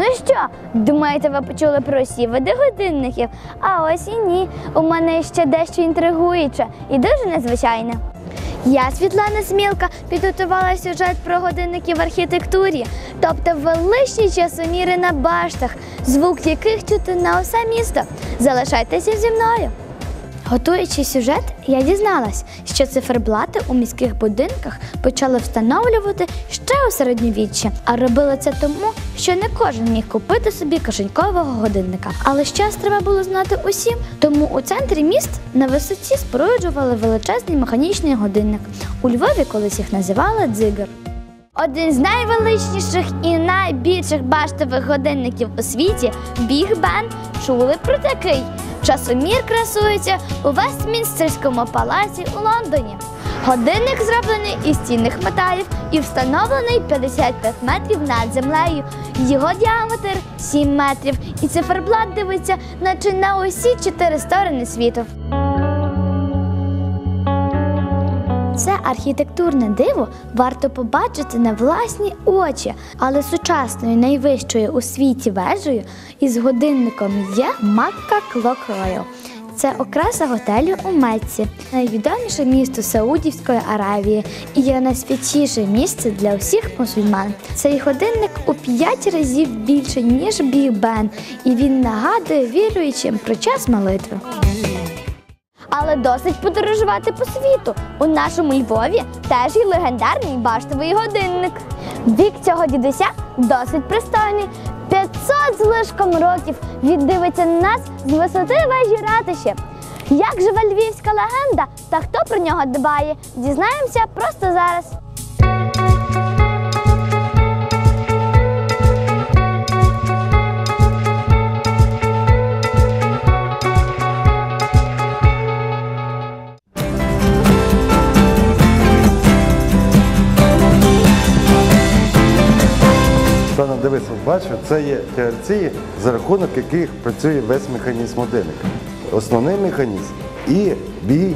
Ну що, думаєте, ви почули про всі види годинників? А ось і ні. У мене ще дещо інтригуюче і дуже незвичайне. Я, Світлана Смілка, підготувала сюжет про годинники в архітектурі, тобто величні часоміри на баштах, звук яких чути на усе місто. Залишайтеся зі мною. Готуючи сюжет, я дізналась, що циферблати у міських будинках почали встановлювати ще у середньовіччі, а робили це тому, що не кожен міг купити собі кишенькового годинника. Але щас треба було знати усім, тому у центрі міст на висоті споруджували величезний механічний годинник. У Львові колись їх називали дзигар. Один з найвеличніших і найбільших баштових годинників у світі Біг Бен чули про такий. Часомір красується у Вестмінстерському палаці у Лондоні. Годинник зроблений із цінних металів і встановлений 55 метрів над землею. Його діаметр 7 метрів, і циферблат дивиться, наче на усі чотири сторони світу. Це архітектурне диво варто побачити на власні очі, але сучасною найвищою у світі вежею із годинником є Макка Клок Роял. Це окраса готелю у Мекці, найвідоміше місто Саудівської Аравії і є найсвятіше місце для усіх мусульман. Цей годинник у п'ять разів більше ніж Біг Бен, і він нагадує віруючим про час молитви. Але досить подорожувати по світу. У нашому Львові теж є легендарний баштовий годинник. Вік цього дідуся досить пристойний. 500 з лишком років він дивиться на нас з висоти вежі ратиші. Як живе львівська легенда та хто про нього дбає, дізнаємося просто зараз. Дивись, бачу, це є TRC, за рахунок яких працює весь механізм годинника. Основний механізм і бій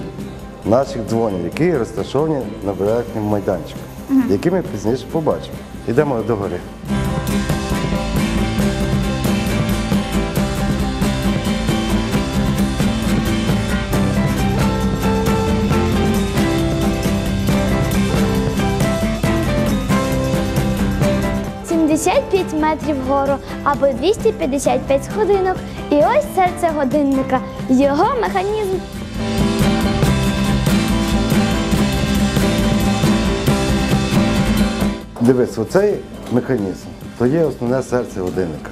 наших дзвонів, які розташовані на верхньому майданчику, які ми пізніше побачимо. Йдемо до 75 метрів вгору або 255 сходинок. І ось серце годинника. Його механізм Дивись, оцей механізм то є основне серце годинника.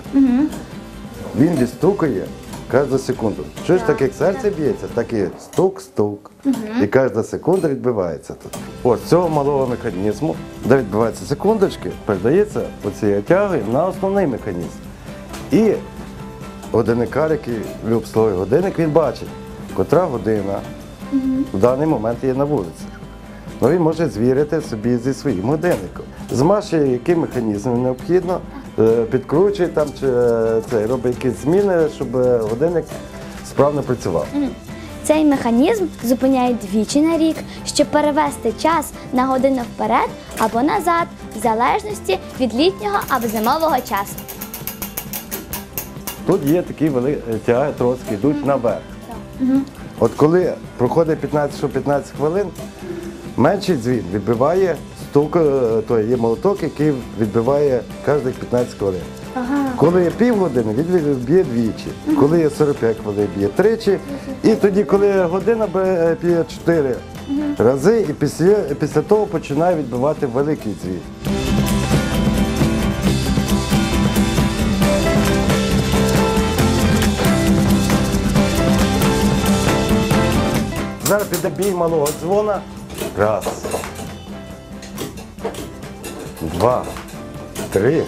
Він відстукає кожну секунду. Чуєш, так як серце б'ється, так і стук-стук. І кожна секунда відбивається тут. Ось цього малого механізму, де відбиваються секундочки, передається оцією тягою на основний механізм. І годинникар, який обслуговує годинник, він бачить, котра година в даний момент є на вулиці. Ну, він може звірити собі зі своїм годинником. Змашує, який механізм необхідно, е, підкручує там чи е, це, робить якісь зміни, щоб е, годинник справно працював. Цей механізм зупиняє двічі на рік, щоб перевести час на годину вперед або назад, в залежності від літнього або зимового часу. Тут є такі вели... е, тяги троски, йдуть наверх. От коли проходить 15-15 хвилин, менший дзвін відбиває стук, е, то є молоток, який відбиває кожних 15 хвилин. Коли півгодини, він б'є двічі. Коли є 45 хвилин, б'є тричі. І тоді, коли година б'є б'є чотири рази, і після, після того починає відбивати великий дзвін. Зараз піде бій малого дзвона. Раз. Два. Три.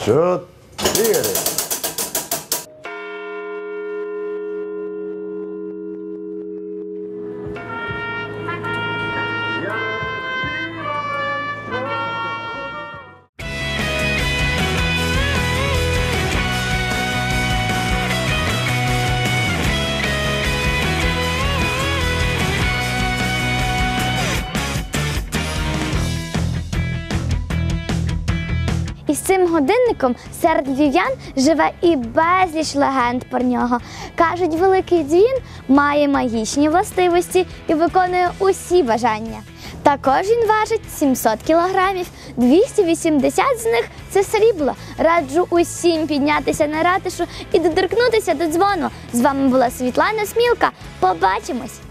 슛! 뛰어야 돼. цим годинником серед львів'ян живе і безліч легенд про нього. Кажуть, великий дзвін має магічні властивості і виконує усі бажання. Також він важить 700 кілограмів, 280 з них це срібло. Раджу усім піднятися на ратишу і доторкнутися до дзвону. З вами була Світлана Смілка. Побачимось!